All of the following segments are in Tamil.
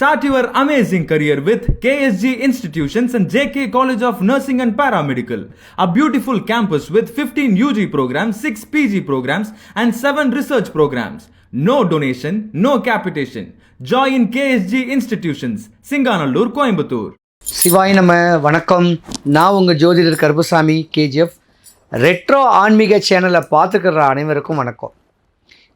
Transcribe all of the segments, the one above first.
Start your amazing career with KSG Institutions and JK College of Nursing and Paramedical, a beautiful campus with 15 UG programs, 6 PG programs, and 7 research programs. No donation, no capitation. Join KSG Institutions, Singanallur, Coimbatore. சிவாய் நம்ம வணக்கம் நான் உங்கள் ஜோதிடர் கருப்புசாமி கேஜிஎஃப் ரெட்ரோ ஆன்மீக சேனலை பார்த்துக்கிற அனைவருக்கும் வணக்கம்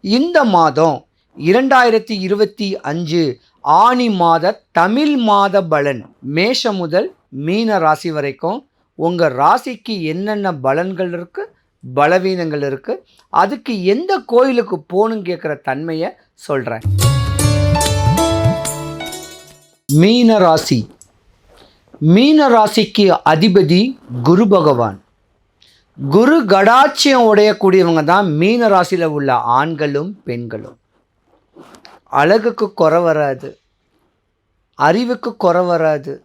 இந்த மாதம் இரண்டாயிரத்தி இருபத்தி அஞ்சு ஆனி மாத தமிழ் மாத பலன். மேஷம் முதல் மீன ராசி வரைக்கும் உங்கள் ராசிக்கு என்னென்ன பலன்கள் இருக்குது பலவீனங்கள் இருக்குது அதுக்கு எந்த கோயிலுக்கு போகணுன்னு கேட்குற தன்மையை சொல்கிறேன் மீன ராசி. மீன ராசிக்கு அதிபதி குரு பகவான். குரு கடாட்சியம் உடையக்கூடியவங்க தான் மீன ராசியில் உள்ள ஆண்களும் பெண்களும். அழகுக்கு குறை வராது அறிவுக்கு குறை வராது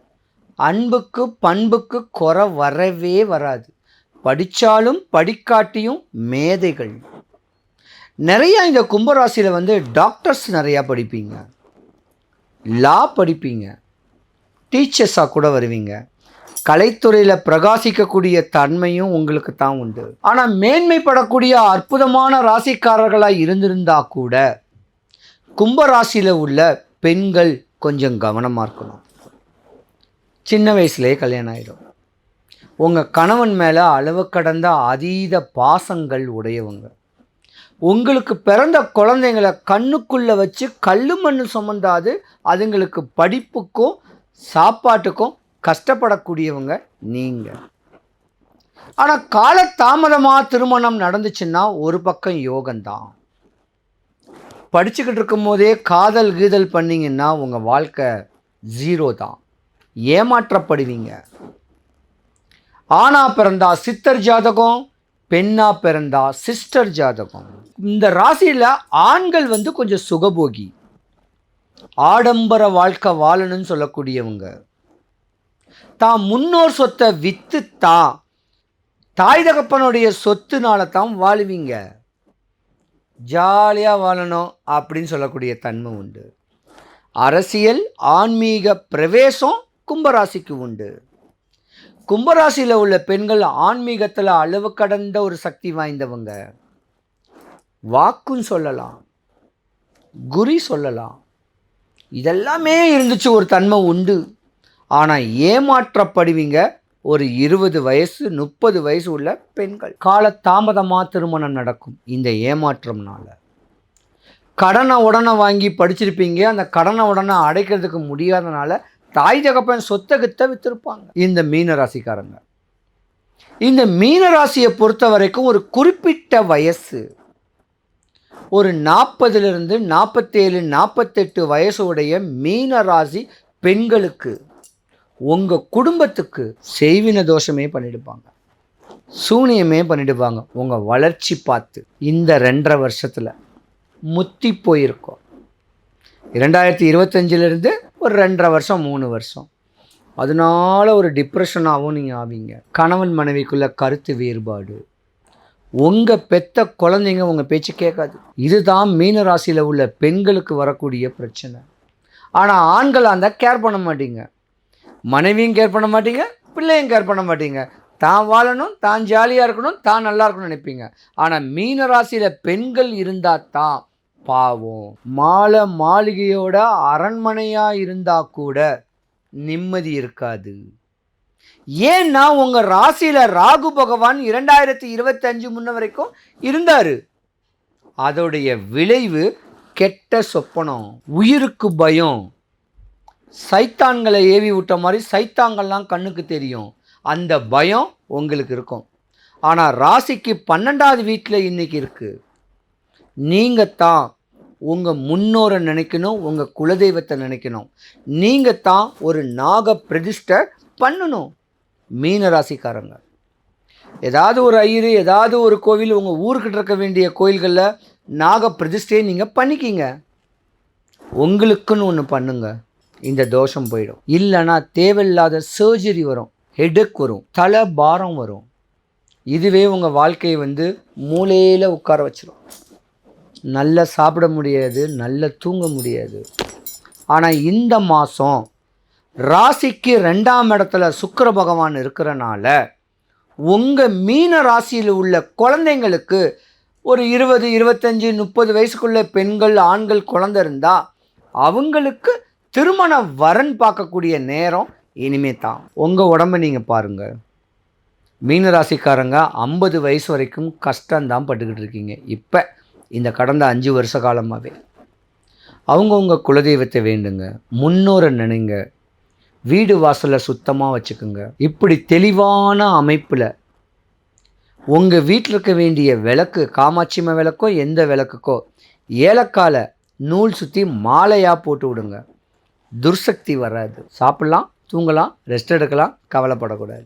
அன்புக்கு பண்புக்கு குறை வரவே வராது. படித்தாலும் படிக்காட்டியும் மேதைகள். நிறையா இந்த கும்பராசியில் வந்து டாக்டர்ஸ் நிறையா படிப்பீங்க. லா படிப்பீங்க. டீச்சர்ஸாக கூட வருவீங்க. கலைத்துறையில் பிரகாசிக்கக்கூடிய தன்மையும் உங்களுக்கு தான் உண்டு. ஆனால் மேன்மைப்படக்கூடிய அற்புதமான ராசிக்காரர்களாக இருந்திருந்தா கூட கும்பராசியில் உள்ள பெண்கள் கொஞ்சம் கவனமாக இருக்கணும். சின்ன வயசுலேயே கல்யாணம் ஆகிடும் உங்கள் கணவன் மேலே அளவு கடந்த அதீத பாசங்கள் உடையவங்க. உங்களுக்கு பிறந்த குழந்தைங்களை கண்ணுக்குள்ளே வச்சு கல் மண்ணு சுமந்தாது அதுங்களுக்கு படிப்புக்கும் சாப்பாட்டுக்கும் கஷ்டப்படக்கூடியவங்க நீங்கள் ஆனால் காலதாமதமாக திருமணம் நடந்துச்சுன்னா ஒரு பக்கம் யோகம்தான். படிச்சுக்கிட்டு இருக்கும்போதே காதல் கீதல் பண்ணிங்கன்னா உங்கள் வாழ்க்கை ஜீரோ தான். ஏமாற்றப்படுவீங்க. ஆணா பிறந்தா சித்தர் ஜாதகம் பெண்ணா பிறந்தா சிஸ்டர் ஜாதகம். இந்த ராசியில் ஆண்கள் வந்து கொஞ்சம் சுகபோகி. ஆடம்பர வாழ்க்கை வாழணும்னு சொல்லக்கூடியவங்க. தான் முன்னோர் சொத்தை விற்று தான் தாய் தகப்பனுடைய சொத்துனால தான் வாழுவீங்க. ஜாலியாக வாழணும் அப்படின்னு சொல்லக்கூடிய தன்மை உண்டு. அரசியல் ஆன்மீக பிரவேசம் கும்பராசிக்கு உண்டு. கும்பராசியில் உள்ள பெண்கள் ஆன்மீகத்தில் அளவு கடந்த ஒரு சக்தி வாய்ந்தவங்க. வாக்கும் சொல்லலாம். குறி சொல்லலாம். இதெல்லாமே இருந்துச்சு ஒரு தன்மை உண்டு. ஆனால் ஏமாற்றப்படுவீங்க ஒரு இருபது வயசு முப்பது வயசு உள்ள பெண்கள். கால தாமதமாக திருமணம் நடக்கும் இந்த ஏமாற்றம்னால. கடனை உடனே வாங்கி படிச்சிருப்பீங்க. அந்த கடனை உடனே அடைக்கிறதுக்கு முடியாதனால தாய் தகப்பன் சொத்தை கித்த வித்திருப்பாங்க. இந்த மீன ராசிக்காரங்க இந்த மீன ராசியை பொறுத்த வரைக்கும் ஒரு குறிப்பிட்ட வயசு ஒரு நாற்பதுலேருந்து நாற்பத்தேழு நாற்பத்தெட்டு வயசு உடைய மீன ராசி பெண்களுக்கு உங்கள் குடும்பத்துக்கு செய்வின தோஷமே பண்ணிடுப்பாங்க. சூனியமே பண்ணிடுவாங்க. உங்கள் வளர்ச்சி பார்த்து இந்த ரெண்டரை வருஷத்தில் முத்தி போயிருக்கோம். இரண்டாயிரத்தி இருபத்தஞ்சிலிருந்து ஒரு ரெண்டரை வருஷம் மூணு வருஷம். அதனால ஒரு டிப்ரெஷனாகவும் நீங்கள் ஆவீங்க. கணவன் மனைவிக்குள்ள கருத்து வேறுபாடு. உங்கள் பெத்த குழந்தைங்க உங்கள் பேச்சு கேட்காது. இதுதான் மீன ராசியில் உள்ள பெண்களுக்கு வரக்கூடிய பிரச்சனை. ஆனால் ஆண்களாக இருந்தால் கேர் பண்ண மாட்டீங்க. மனைவியும் கேர் பண்ண மாட்டீங்க பிள்ளையும் கேர் பண்ண மாட்டீங்க. தான் வாழணும் தான் ஜாலியாக இருக்கணும் தான் நல்லா இருக்கணும்னு நினைப்பீங்க. ஆனால் மீன ராசியில் பெண்கள் இருந்தால் தான் பாவம். மாலை மாளிகையோட அரண்மனையாக இருந்தால் கூட நிம்மதி இருக்காது. ஏன்னா உங்கள் ராசியில் ராகு பகவான் இரண்டாயிரத்தி இருபத்தஞ்சு முன்ன வரைக்கும் இருந்தார். அதோடைய விளைவு கெட்ட சொப்பனம் உயிருக்கு பயம் சைத்தான்களை ஏவி விட்ட மாதிரி சைத்தாங்கள்லாம் கண்ணுக்கு தெரியும். அந்த பயம் உங்களுக்கு இருக்கும். ஆனால் ராசிக்கு பன்னெண்டாவது வீட்டில் இன்றைக்கி இருக்குது நீங்கள் தான் உங்கள் முன்னோரை நினைக்கணும் உங்கள் குலதெய்வத்தை நினைக்கணும். நீங்கள் தான் ஒரு நாக பிரதிஷ்டை பண்ணணும் மீன ராசிக்காரங்க. ஏதாவது ஒரு ஐயரு ஏதாவது ஒரு கோவில் உங்கள் ஊருக்கிட்ட இருக்க வேண்டிய கோயில்களில் நாக பிரதிஷ்டையை நீங்கள் பண்ணிக்கிங்க. உங்களுக்குன்னு ஒன்று பண்ணுங்கள் இந்த தோஷம் போயிடும். இல்லைன்னா தேவையில்லாத சர்ஜரி வரும். ஹெடக் வரும். தலை பாரம் வரும். இதுவே உங்கள் வாழ்க்கையை வந்து மூலையில் உட்கார வச்சிடும் நல்லா சாப்பிட முடியாது நல்லா தூங்க முடியாது. ஆனால் இந்த மாதம் ராசிக்கு ரெண்டாம் இடத்துல சுக்கர பகவான் இருக்கிறனால உங்கள் மீன ராசியில் உள்ள குழந்தைங்களுக்கு ஒரு இருபது இருபத்தஞ்சி முப்பது வயசுக்குள்ள பெண்கள் ஆண்கள் குழந்தை இருந்தால் அவங்களுக்கு திருமண வரன் பார்க்கக்கூடிய நேரம் இனிமே தான். உங்கள் உடம்ப நீங்கள் பாருங்கள் மீனராசிக்காரங்க ஐம்பது வயசு வரைக்கும் கஷ்டம்தான் பட்டுக்கிட்டு இருக்கீங்க. இப்போ இந்த கடந்த அஞ்சு வருஷ காலமாகவே அவங்கவுங்க குலதெய்வத்தை வேண்டுங்க. முன்னோரை நினைங்க. வீடு வாசலை சுத்தமாக வச்சுக்கோங்க. இப்படி தெளிவான அமைப்பில் உங்கள் வீட்டில் இருக்க வேண்டிய விளக்கு காமாட்சிம விளக்கோ எந்த விளக்குக்கோ ஏலக்கால நூல் சுற்றி மாலையாக போட்டு விடுங்க. துர்சக்தி வராது. சாப்பிட்லாம் தூங்கலாம் ரெஸ்ட் எடுக்கலாம் கவலைப்படக்கூடாது.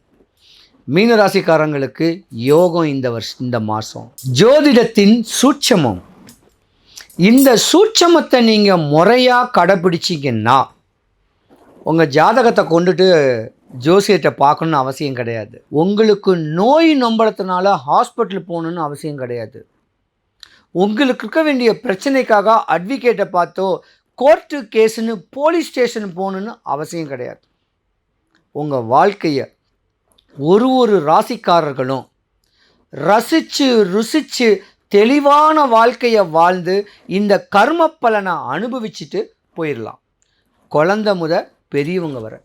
மீன ராசிக்காரங்களுக்கு யோகம் இந்த வருஷம் இந்த மாதம் ஜோதிடத்தின் சூட்சமம். இந்த சூட்சமத்தை நீங்கள் முறையாக கடைப்பிடிச்சிங்கன்னா உங்கள் ஜாதகத்தை கொண்டுட்டு ஜோசியத்தை பார்க்கணுன்னு அவசியம் கிடையாது. உங்களுக்கு நோய் நம்பளத்தினால ஹாஸ்பிட்டல் போகணுன்னு அவசியம் கிடையாது. உங்களுக்கு இருக்க வேண்டிய பிரச்சனைக்காக அட்வொகேட்டை பார்த்தோ கோர்ட்டு கேஸுன்னு போலீஸ் ஸ்டேஷன் போகணுன்னு அவசியம் கிடையாது. உங்கள் வாழ்க்கையை ஒரு ஒரு ராசிக்காரர்களும் ரசித்து ருசித்து தெளிவான வாழ்க்கையை வாழ்ந்து இந்த கர்ம பலனை அனுபவிச்சுட்டு போயிடலாம் குழந்த முத பெரியவங்க வர.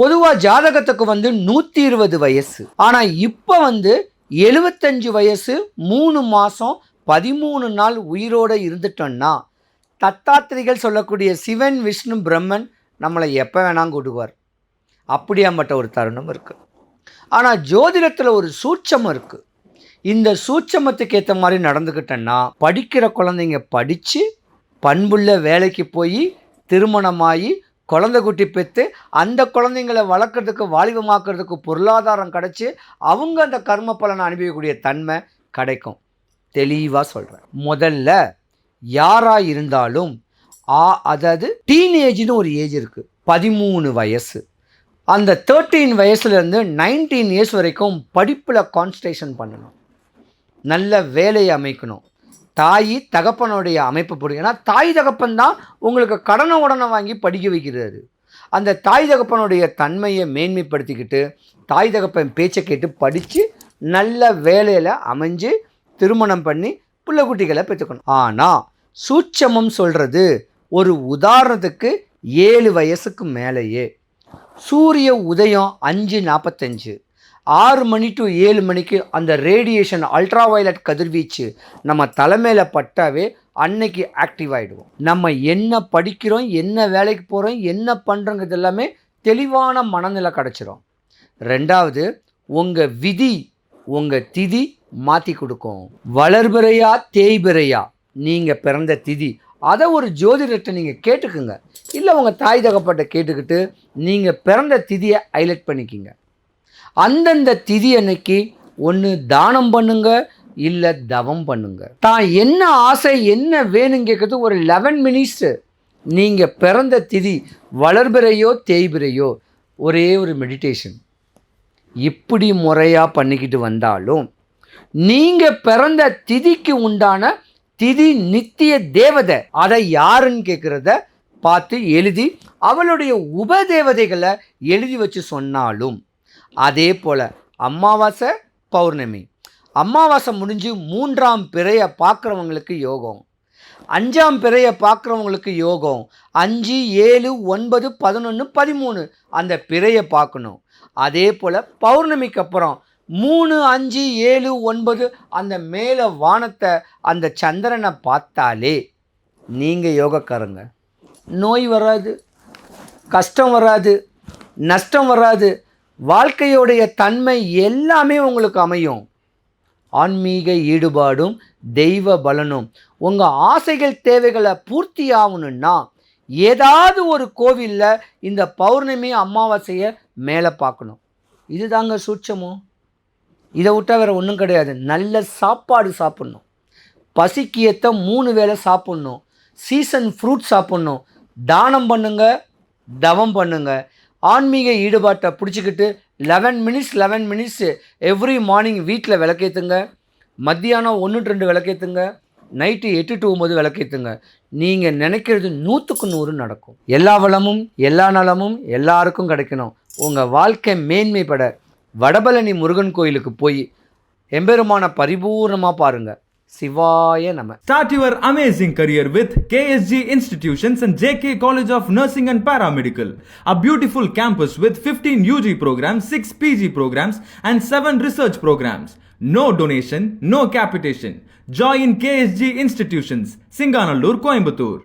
பொதுவாக ஜாதகத்துக்கு வந்து நூற்றி இருபது வயசு. ஆனால் இப்போ வந்து எழுபத்தஞ்சு வயசு மூணு மாதம் பதிமூணு நாள் உயிரோடு இருந்துட்டோன்னா தத்தாத்திரிகள் சொல்லக்கூடிய சிவன் விஷ்ணு பிரம்மன் நம்மளை எப்போ வேணாம் கூடுவார் அப்படியாம்பட்ட ஒரு தருணம் இருக்குது ஆனால் ஜோதிடத்தில் ஒரு சூட்சமம் இருக்குது இந்த சூட்சமத்துக்கு ஏற்ற மாதிரி நடந்துக்கிட்டேன்னா படிக்கிற குழந்தைங்க படித்து பண்புள்ள வேலைக்கு போய் திருமணமாகி குழந்தை குட்டி பெற்று அந்த குழந்தைங்களை வளர்க்குறதுக்கு வாலிபமாக்குறதுக்கு பொருளாதாரம் கிடச்சி அவங்க அந்த கர்ம பலனை அனுபவிக்கக்கூடிய தன்மை கிடைக்கும். தெளிவாக சொல்கிறேன் முதல்ல யாராக இருந்தாலும் ஆ அதாவது டீனேஜ்னு ஒரு ஏஜ் இருக்குது பதிமூணு வயசு. அந்த தேர்ட்டீன் வயசுலேருந்து நைன்டீன் இயர்ஸ் வரைக்கும் படிப்பில் கான்சன்ட்ரேஷன் பண்ணணும். நல்ல வேலையை அமைக்கணும். தாய் தகப்பனுடைய அமைப்பு பிடிக்கும் ஏன்னா தாய் தகப்பன் தான் உங்களுக்கு கடனை உடனே வாங்கி படிக்க வைக்கிறாரு. அந்த தாய் தகப்பனுடைய தன்மையை மேன்மைப்படுத்திக்கிட்டு தாய் தகப்பன் பேச்சை கேட்டு படித்து நல்ல வேலையில் அமைஞ்சு திருமணம் பண்ணி பிள்ளை குட்டிகளை பெற்றுக்கணும். ஆனால் சூட்சமம் சொல்கிறது ஒரு உதாரணத்துக்கு ஏழு வயசுக்கு மேலேயே. சூரிய உதயம் அஞ்சு நாற்பத்தஞ்சு ஆறு மணி டு ஏழு மணிக்கு அந்த ரேடியேஷன் அல்ட்ரா வயலட் கதிர்வீச்சு நம்ம தலைமையில் பட்டாவே அன்னைக்கு ஆக்டிவ் ஆகிடுவோம் நம்ம என்ன படிக்கிறோம் என்ன வேலைக்கு போகிறோம் என்ன பண்ணுறோங்கிறது எல்லாமே தெளிவான மனநிலை கிடச்சிரும். ரெண்டாவது உங்கள் விதி உங்கள் திதி மாற்றி கொடுக்கும். வளர்பிறையா தேய்பிறையா? நீங்கள் பிறந்த திதி. அதை ஒரு ஜோதிடர்கிட்ட நீங்கள் கேட்டுக்குங்க. இல்லை உங்கள் தாய் தகப்பாட்ட கேட்டுக்கிட்டு நீங்கள் பிறந்த திதியை ஹைலைட் பண்ணிக்கிங்க. அந்தந்த திதி அன்னைக்கு ஒன்று தானம் பண்ணுங்க இல்லை தவம் பண்ணுங்க. தான் என்ன ஆசை என்ன வேணும் கேட்குறது ஒரு லெவன் மினிட்ஸு நீங்கள் பிறந்த திதி வளர்பிறையோ தேய்பிறையோ ஒரே ஒரு மெடிடேஷன் இப்படி முறையாக பண்ணிக்கிட்டு வந்தாலும் நீங்கள் பிறந்த திதிக்கு உண்டான திதி நித்திய தேவதை. அதை யாருன்னு கேட்குறத பார்த்து எழுதி அவளுடைய உபதேவதைகளை எழுதி வச்சு சொன்னாலும். அதே போல் அமாவாசை பௌர்ணமி. அமாவாசை முடிஞ்சு மூன்றாம் பிறையை பார்க்குறவங்களுக்கு யோகம். அஞ்சாம் பிறையை பார்க்குறவங்களுக்கு யோகம். அஞ்சு ஏழு ஒன்பது பதினொன்று பதிமூணு அந்த பிறையை பார்க்கணும். அதே போல் பௌர்ணமிக்கு அப்புறம் மூணு அஞ்சு ஏழு ஒன்பது அந்த மேலே வானத்தை அந்த சந்திரனை பார்த்தாலே நீங்கள் யோகக்காரங்க. நோய் வராது கஷ்டம் வராது நஷ்டம் வராது வாழ்க்கையோடைய தன்மை எல்லாமே உங்களுக்கு அமையும். ஆன்மீக ஈடுபாடும் தெய்வ பலனும். உங்கள் ஆசைகள் தேவைகளை பூர்த்தி ஆகணும்னா ஏதாவது ஒரு கோவிலில் இந்த பௌர்ணமி அமாவாசையை மேலே பார்க்கணும். இதுதாங்க சூட்சமும். இதை விட்டால் வேறு ஒன்றும் கிடையாது. நல்ல சாப்பாடு சாப்பிட்ணும். பசிக்கு ஏற்ற மூணு வேளை சாப்பிட்ணும். சீசன் ஃப்ரூட் சாப்பிட்ணும். தானம் பண்ணுங்க தவம் பண்ணுங்க. ஆன்மீக ஈடுபாட்டை பிடிச்சிக்கிட்டு eleven minutes eleven minutes every morning வீட்டில் விளக்கேற்றுங்க மத்தியானம் ஒன்று ரெண்டு விளக்கேற்றுங்க நைட்டு எட்டு டு ஒம்பது விளக்கேற்றுங்க நீங்கள் நினைக்கிறது நூற்றுக்கு நூறு நடக்கும். எல்லா வளமும் எல்லா நலமும் எல்லாருக்கும் கிடைக்கணும். உங்கள் வாழ்க்கை மேன்மைப்பட. வடபழனி முருகன் கோயிலுக்கு போய் எம்பெருமான பரிபூர்ணமாக பாருங்கள் சிவாய நம start your amazing career with KSG institutions and JK college of nursing and paramedical a beautiful campus with fifteen UG programs six PG programs and seven research programs no donation no capitation join KSG institutions Singanallur Coimbatore